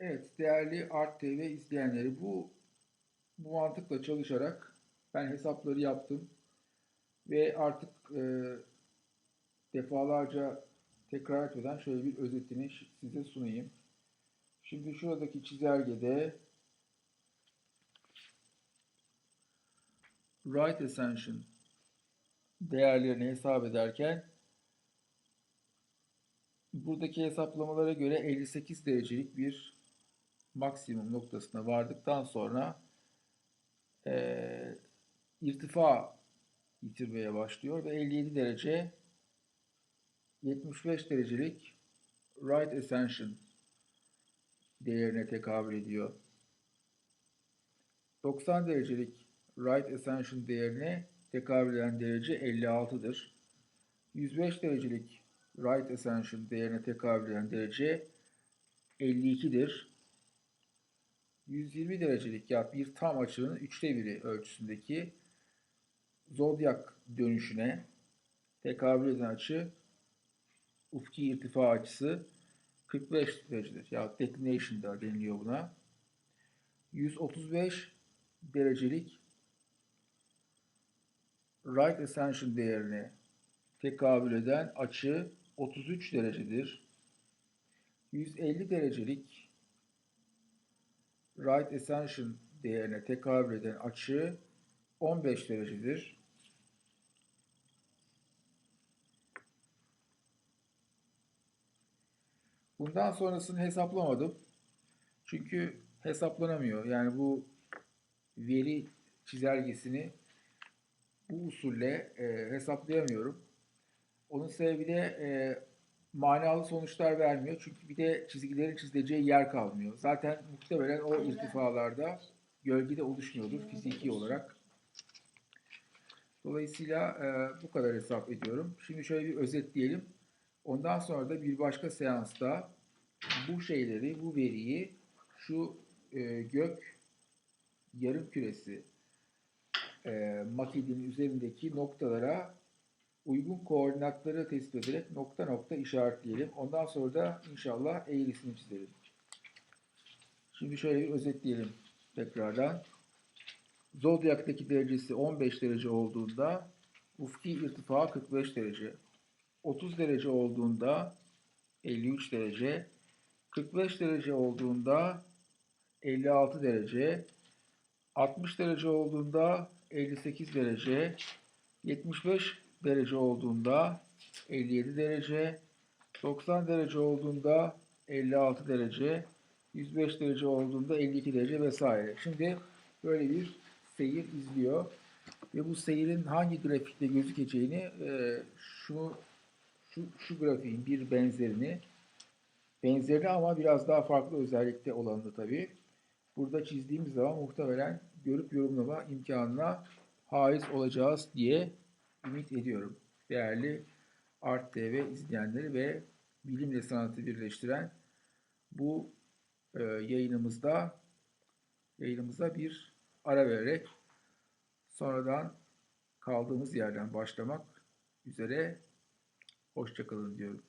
Evet, değerli Art TV izleyenleri bu bu mantıkla çalışarak ben hesapları yaptım ve artık e, defalarca tekrar etmeden şöyle bir özetini size sunayım. Şimdi şuradaki çizelgede right ascension değerlerini hesap ederken buradaki hesaplamalara göre 58 derecelik bir maksimum noktasına vardıktan sonra eee irtifa yitirmeye başlıyor ve 57 derece 75 derecelik right ascension değerine tekabül ediyor. 90 derecelik right ascension değerine tekabül eden derece 56'dır. 105 derecelik right ascension değerine tekabül eden derece 52'dir. 120 derecelik ya bir tam açının üçte biri ölçüsündeki zodyak dönüşüne tekabül eden açı ufki irtifa açısı 45 derecedir. Ya declination da deniliyor buna. 135 derecelik right ascension değerine tekabül eden açı 33 derecedir. 150 derecelik right ascension değerine tekabül eden açı 15 derecedir. Bundan sonrasını hesaplamadım. Çünkü hesaplanamıyor. Yani bu veri çizelgesini bu usulle e, hesaplayamıyorum. Onun sebebi de e, manalı sonuçlar vermiyor. Çünkü bir de çizgilerin çizileceği yer kalmıyor. Zaten muhtemelen o irtifalarda gölgede oluşmuyordur fiziki olarak. Dolayısıyla e, bu kadar hesap ediyorum. Şimdi şöyle bir özetleyelim. Ondan sonra da bir başka seansta bu şeyleri, bu veriyi şu e, gök yarım küresi e, makidinin üzerindeki noktalara uygun koordinatları tespit ederek nokta nokta işaretleyelim. Ondan sonra da inşallah eğrisini çizelim. Şimdi şöyle bir özetleyelim tekrardan. Zodyak'taki derecesi 15 derece olduğunda ufki irtifa 45 derece. 30 derece olduğunda 53 derece. 45 derece olduğunda 56 derece. 60 derece olduğunda 58 derece. 75 derece olduğunda 57 derece. 90 derece olduğunda 56 derece. 105 derece olduğunda 52 derece vesaire. Şimdi böyle bir seyir izliyor. Ve bu seyirin hangi grafikte gözükeceğini e, şu, şu, şu grafiğin bir benzerini benzerini ama biraz daha farklı özellikte olanını tabii. Burada çizdiğimiz zaman muhtemelen görüp yorumlama imkanına haiz olacağız diye ümit ediyorum. Değerli Art TV izleyenleri ve bilimle sanatı birleştiren bu e, yayınımızda yayınımıza bir ara vererek sonradan kaldığımız yerden başlamak üzere hoşçakalın diyorum.